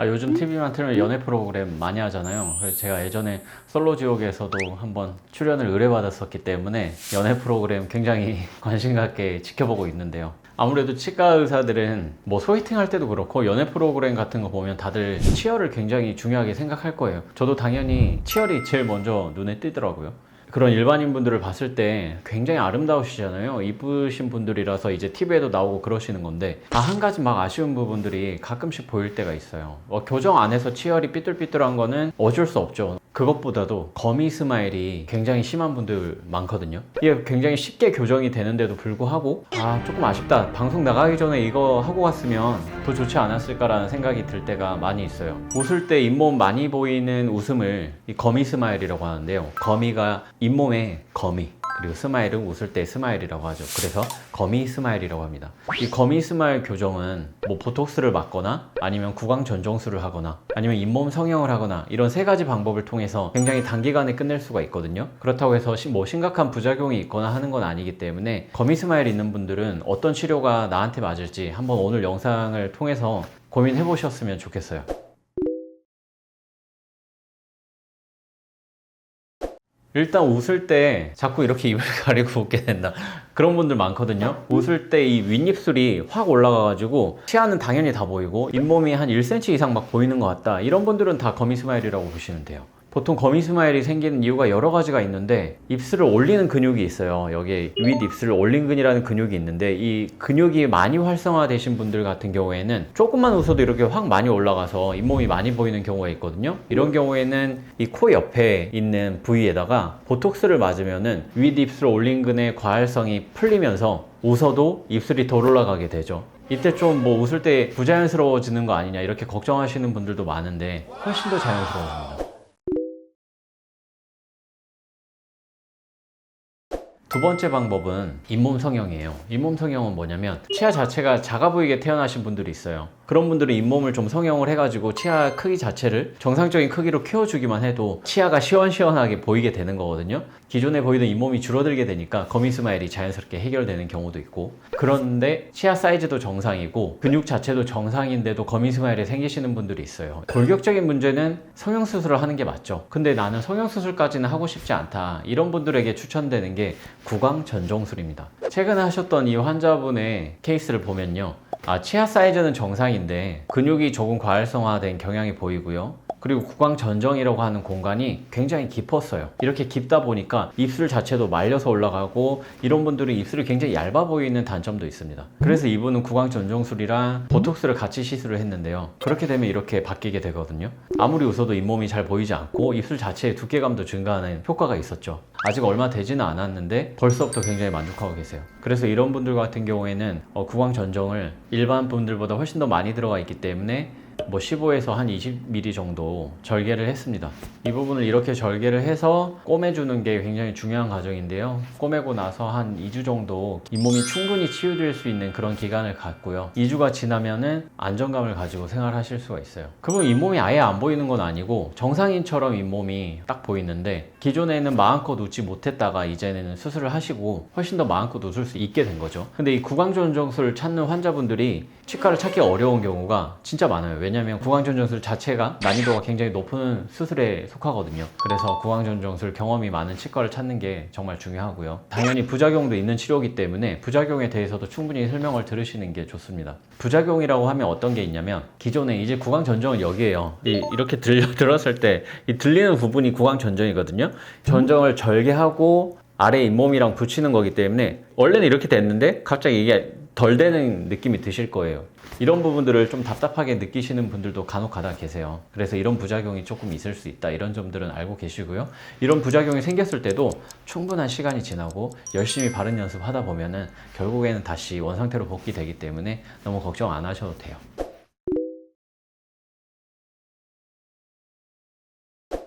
아, 요즘 TV만 틀면 연애 프로그램 많이 하잖아요. 그래서 제가 예전에 솔로 지옥에서도 한번 출연을 의뢰받았었기 때문에 연애 프로그램 굉장히 관심 갖게 지켜보고 있는데요. 아무래도 치과 의사들은 뭐 소개팅 할 때도 그렇고 연애 프로그램 같은 거 보면 다들 치열을 굉장히 중요하게 생각할 거예요. 저도 당연히 치열이 제일 먼저 눈에 띄더라고요. 그런 일반인 분들을 봤을 때 굉장히 아름다우시잖아요. 이쁘신 분들이라서 이제 TV에도 나오고 그러시는 건데, 아, 한 가지 막 아쉬운 부분들이 가끔씩 보일 때가 있어요. 어, 교정 안에서 치열이 삐뚤삐뚤한 거는 어쩔 수 없죠. 그것보다도 거미 스마일이 굉장히 심한 분들 많거든요. 이게 굉장히 쉽게 교정이 되는데도 불구하고, 아, 조금 아쉽다. 방송 나가기 전에 이거 하고 갔으면 더 좋지 않았을까라는 생각이 들 때가 많이 있어요. 웃을 때 잇몸 많이 보이는 웃음을 이 거미 스마일이라고 하는데요. 거미가 잇몸에 거미. 그리고 스마일은 웃을 때 스마일이라고 하죠. 그래서 거미 스마일이라고 합니다. 이 거미 스마일 교정은 뭐 보톡스를 맞거나 아니면 구강 전정술을 하거나 아니면 잇몸 성형을 하거나 이런 세 가지 방법을 통해서 굉장히 단기간에 끝낼 수가 있거든요. 그렇다고 해서 시- 뭐 심각한 부작용이 있거나 하는 건 아니기 때문에 거미 스마일 있는 분들은 어떤 치료가 나한테 맞을지 한번 오늘 영상을 통해서 고민해 보셨으면 좋겠어요. 일단 웃을 때 자꾸 이렇게 입을 가리고 웃게 된다. 그런 분들 많거든요. 웃을 때 이 윗입술이 확 올라가가지고 치아는 당연히 다 보이고 잇몸이 한 1cm 이상 막 보이는 것 같다. 이런 분들은 다 거미 스마일이라고 보시면 돼요. 보통 거미 스마일이 생기는 이유가 여러 가지가 있는데 입술을 올리는 근육이 있어요. 여기에 윗 입술을 올린 근이라는 근육이 있는데 이 근육이 많이 활성화되신 분들 같은 경우에는 조금만 웃어도 이렇게 확 많이 올라가서 잇몸이 많이 보이는 경우가 있거든요. 이런 경우에는 이 코 옆에 있는 부위에다가 보톡스를 맞으면은 윗 입술 올린 근의 과활성이 풀리면서 웃어도 입술이 덜 올라가게 되죠. 이때 좀 뭐 웃을 때 부자연스러워지는 거 아니냐 이렇게 걱정하시는 분들도 많은데 훨씬 더 자연스러워집니다. 두 번째 방법은 잇몸 성형이에요. 잇몸 성형은 뭐냐면 치아 자체가 작아 보이게 태어나신 분들이 있어요. 그런 분들은 잇몸을 좀 성형을 해가지고 치아 크기 자체를 정상적인 크기로 키워주기만 해도 치아가 시원시원하게 보이게 되는 거거든요. 기존에 보이던 잇몸이 줄어들게 되니까 거미 스마일이 자연스럽게 해결되는 경우도 있고 그런데 치아 사이즈도 정상이고 근육 자체도 정상인데도 거미 스마일이 생기시는 분들이 있어요. 골격적인 문제는 성형 수술을 하는 게 맞죠. 근데 나는 성형 수술까지는 하고 싶지 않다. 이런 분들에게 추천되는 게 구강 전정술입니다. 최근에 하셨던 이 환자분의 케이스를 보면요. 아, 치아 사이즈는 정상인 데 근육이 조금 과활성화된 경향이 보이고요. 그리고 구강 전정이라고 하는 공간이 굉장히 깊었어요. 이렇게 깊다 보니까 입술 자체도 말려서 올라가고 이런 분들은 입술이 굉장히 얇아 보이는 단점도 있습니다. 그래서 이분은 구강 전정술이랑 보톡스를 같이 시술을 했는데요. 그렇게 되면 이렇게 바뀌게 되거든요. 아무리 웃어도 잇몸이 잘 보이지 않고 입술 자체의 두께감도 증가하는 효과가 있었죠. 아직 얼마 되지는 않았는데 벌써부터 굉장히 만족하고 계세요. 그래서 이런 분들 같은 경우에는 어, 구강 전정을 일반 분들보다 훨씬 더 많이 들어가 있기 때문에 뭐 15에서 한 20mm 정도 절개를 했습니다. 이 부분을 이렇게 절개를 해서 꼬매주는 게 굉장히 중요한 과정인데요. 꼬매고 나서 한 2주 정도 잇몸이 충분히 치유될 수 있는 그런 기간을 갖고요. 2주가 지나면은 안정감을 가지고 생활하실 수가 있어요. 그분 잇몸이 아예 안 보이는 건 아니고 정상인처럼 잇몸이 딱 보이는데 기존에는 마음껏 웃지 못했다가 이제는 수술을 하시고 훨씬 더 마음껏 웃을 수 있게 된 거죠. 근데 이 구강전정술을 찾는 환자분들이 치과를 찾기 어려운 경우가 진짜 많아요. 왜냐하면 구강전 정술 자체가 난이도가 굉장히 높은 수술에 속하거든요. 그래서 구강전 정술 경험이 많은 치과를 찾는 게 정말 중요하고요. 당연히 부작용도 있는 치료이기 때문에 부작용에 대해서도 충분히 설명을 들으시는 게 좋습니다. 부작용이라고 하면 어떤 게 있냐면 기존에 이제 구강 전정은 여기에요. 이, 이렇게 들려 들었을 때 이 들리는 부분이 구강 전정이거든요. 전정을 절개하고 아래 잇몸이랑 붙이는 거기 때문에 원래는 이렇게 됐는데 갑자기 이게 덜 되는 느낌이 드실 거예요. 이런 부분들을 좀 답답하게 느끼시는 분들도 간혹 가다 계세요. 그래서 이런 부작용이 조금 있을 수 있다. 이런 점들은 알고 계시고요. 이런 부작용이 생겼을 때도 충분한 시간이 지나고 열심히 바른 연습하다 보면은 결국에는 다시 원상태로 복귀되기 때문에 너무 걱정 안 하셔도 돼요.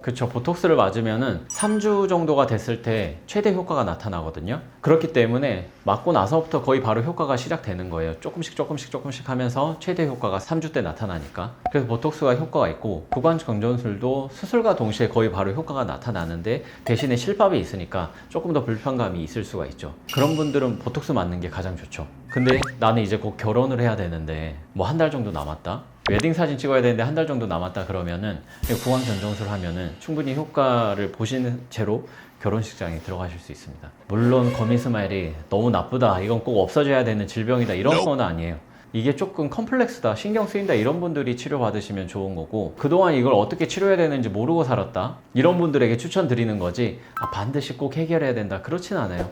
그쵸. 보톡스를 맞으면은 3주 정도가 됐을 때 최대 효과가 나타나거든요. 그렇기 때문에 맞고 나서부터 거의 바로 효과가 시작되는 거예요. 조금씩 조금씩 조금씩 하면서 최대 효과가 3주 때 나타나니까. 그래서 보톡스가 효과가 있고 구강 정전술도 수술과 동시에 거의 바로 효과가 나타나는데 대신에 실밥이 있으니까 조금 더 불편감이 있을 수가 있죠. 그런 분들은 보톡스 맞는 게 가장 좋죠. 근데 나는 이제 곧 결혼을 해야 되는데 뭐 한 달 정도 남았다. 웨딩 사진 찍어야 되는데 한 달 정도 남았다 그러면은 구강 전정술 하면은 충분히 효과를 보시는 채로 결혼식장에 들어가실 수 있습니다. 물론 거미 스마일이 너무 나쁘다, 이건 꼭 없어져야 되는 질병이다 이런 건 아니에요. 이게 조금 컴플렉스다, 신경 쓰인다 이런 분들이 치료 받으시면 좋은 거고 그동안 이걸 어떻게 치료해야 되는지 모르고 살았다 이런 분들에게 추천드리는 거지 아, 반드시 꼭 해결해야 된다 그렇진 않아요.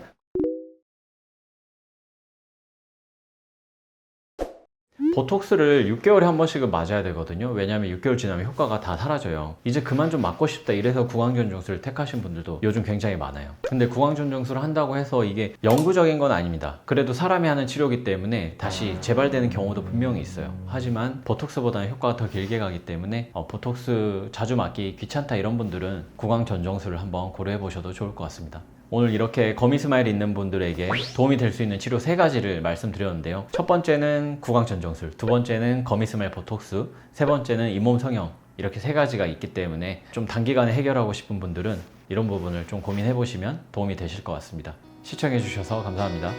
보톡스를 6개월에 한 번씩은 맞아야 되거든요. 왜냐하면 6개월 지나면 효과가 다 사라져요. 이제 그만 좀 맞고 싶다 이래서 구강전정술을 택하신 분들도 요즘 굉장히 많아요. 근데 구강전정술을 한다고 해서 이게 영구적인 건 아닙니다. 그래도 사람이 하는 치료이기 때문에 다시 재발되는 경우도 분명히 있어요. 하지만 보톡스보다는 효과가 더 길게 가기 때문에 어, 보톡스 자주 맞기 귀찮다 이런 분들은 구강전정술을 한번 고려해 보셔도 좋을 것 같습니다. 오늘 이렇게 거미 스마일 있는 분들에게 도움이 될 수 있는 치료 세 가지를 말씀드렸는데요. 첫 번째는 구강 전정술, 두 번째는 거미 스마일 보톡스, 세 번째는 잇몸 성형. 이렇게 세 가지가 있기 때문에 좀 단기간에 해결하고 싶은 분들은 이런 부분을 좀 고민해 보시면 도움이 되실 것 같습니다. 시청해 주셔서 감사합니다.